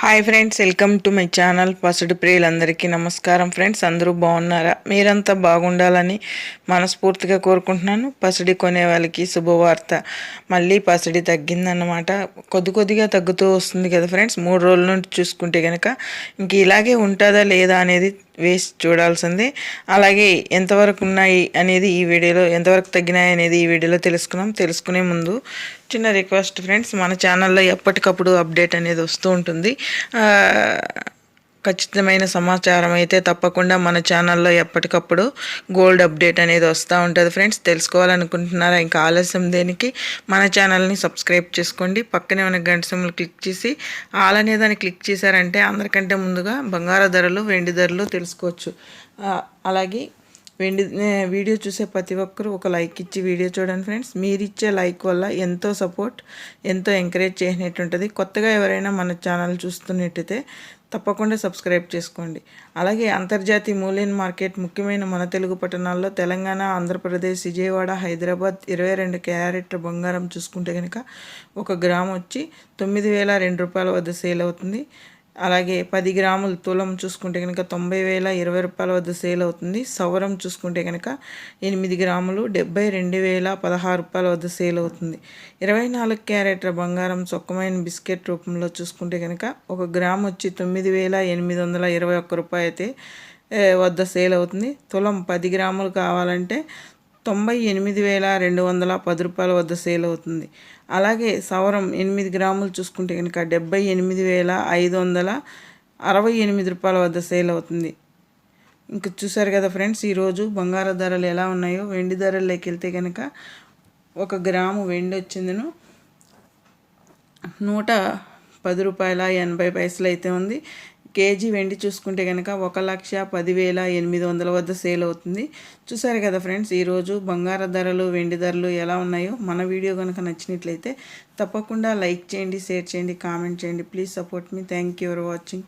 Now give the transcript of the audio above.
Hi friends welcome to my channel పసుడు ప్రియులందరికీ నమస్కారం friends అందరూ బాగున్నారా? మీరంతా బాగుండాలని మనస్ఫూర్తిగా కోరుకుంటున్నాను. పసిడి కొనే వాళ్ళకి శుభవార్త. మళ్ళీ పసిడి తగ్గిందన్నమాట. కొద్ది కొద్దిగా తగ్గుతూ వస్తుంది కదా ఫ్రెండ్స్ మూడు రోజుల నుండి చూసుకుంటే కనుక ఇంక ఇలాగే ఉంటుందా లేదా అనేది వేసి చూడాల్సిందే. అలాగే ఎంతవరకు ఉన్నాయి అనేది ఈ వీడియోలో ఎంతవరకు తగ్గినాయి అనేది ఈ వీడియోలో తెలుసుకున్నాం. తెలుసుకునే ముందు చిన్న రిక్వెస్ట్ ఫ్రెండ్స్ మన ఛానల్లో ఎప్పటికప్పుడు అప్డేట్ అనేది వస్తూ ఉంటుంది. ఖచ్చితమైన సమాచారం అయితే తప్పకుండా మన ఛానల్లో ఎప్పటికప్పుడు గోల్డ్ అప్డేట్ అనేది వస్తూ ఉంటుంది ఫ్రెండ్స్. తెలుసుకోవాలనుకుంటున్నారా? ఇంకా ఆలస్యం దేనికి? మన ఛానల్ని సబ్స్క్రైబ్ చేసుకోండి. పక్కనే ఉన్న గంట సింబల్ క్లిక్ చేసి ఆల్ అనే దాన్ని క్లిక్ చేశారంటే అందరికంటే ముందుగా బంగారు ధరలు వెండి ధరలు తెలుసుకోవచ్చు. అలాగే వెండి వీడియో చూసే ప్రతి ఒక్కరూ ఒక లైక్ ఇచ్చి వీడియో చూడండి ఫ్రెండ్స్. మీరు ఇచ్చే లైక్ వల్ల ఎంతో సపోర్ట్ ఎంతో ఎంకరేజ్ చేసినట్టు ఉంటుంది కొత్తగా ఎవరైనా మన ఛానల్ చూస్తున్నట్టయితే తప్పకుండా సబ్స్క్రైబ్ చేసుకోండి. అలాగే అంతర్జాతీయ మూల్యం మార్కెట్ ముఖ్యమైన మన తెలుగు పట్టణాల్లో తెలంగాణ ఆంధ్రప్రదేశ్ విజయవాడ హైదరాబాద్ ఇరవై రెండు క్యారెట్ బంగారం చూసుకుంటే కనుక ఒక గ్రామ్ వచ్చి తొమ్మిది వేల రెండు రూపాయల వద్ద సేల్ అవుతుంది. అలాగే పది గ్రాములు తులం చూసుకుంటే కనుక తొంభై వేల ఇరవై రూపాయల వద్ద సేల్ అవుతుంది. సవరం చూసుకుంటే కనుక ఎనిమిది గ్రాములు డెబ్బై రెండు వేల పదహారు రూపాయల వద్ద సేల్ అవుతుంది. ఇరవై నాలుగు క్యారెట్ల బంగారం చొక్కమైన బిస్కెట్ రూపంలో చూసుకుంటే కనుక ఒక గ్రామ్ వచ్చి తొమ్మిది వేల ఎనిమిది వందల ఇరవై ఒక్క రూపాయి అయితే వద్ద సేల్ అవుతుంది. తులం పది గ్రాములు కావాలంటే తొంభై ఎనిమిది వేల రెండు వందల పది రూపాయల వద్ద సేల్ అవుతుంది. అలాగే సవరం ఎనిమిది గ్రాములు చూసుకుంటే కనుక డెబ్బై ఎనిమిది వేల ఐదు వందల అరవై ఎనిమిది రూపాయల వద్ద సేల్ అవుతుంది. ఇంకా చూసారు కదా ఫ్రెండ్స్ ఈరోజు బంగారు ధరలు ఎలా ఉన్నాయో? వెండి ధరల్లోకి వెళ్తే కనుక ఒక గ్రాము వెండి వచ్చిందను. నూట పది రూపాయల ఎనభై పైసలు అయితే ఉంది. కేజీ వెండి చూసుకుంటే కనుక ఒక లక్ష పదివేల ఎనిమిది వందల వద్ద సేల్ అవుతుంది. చూసారు కదా ఫ్రెండ్స్ ఈరోజు బంగార ధరలు వెండి ధరలు ఎలా ఉన్నాయో మన వీడియో కనుక నచ్చినట్లయితే తప్పకుండా లైక్ చేయండి షేర్ చేయండి కామెంట్ చేయండి. Please support me. Thank you for watching.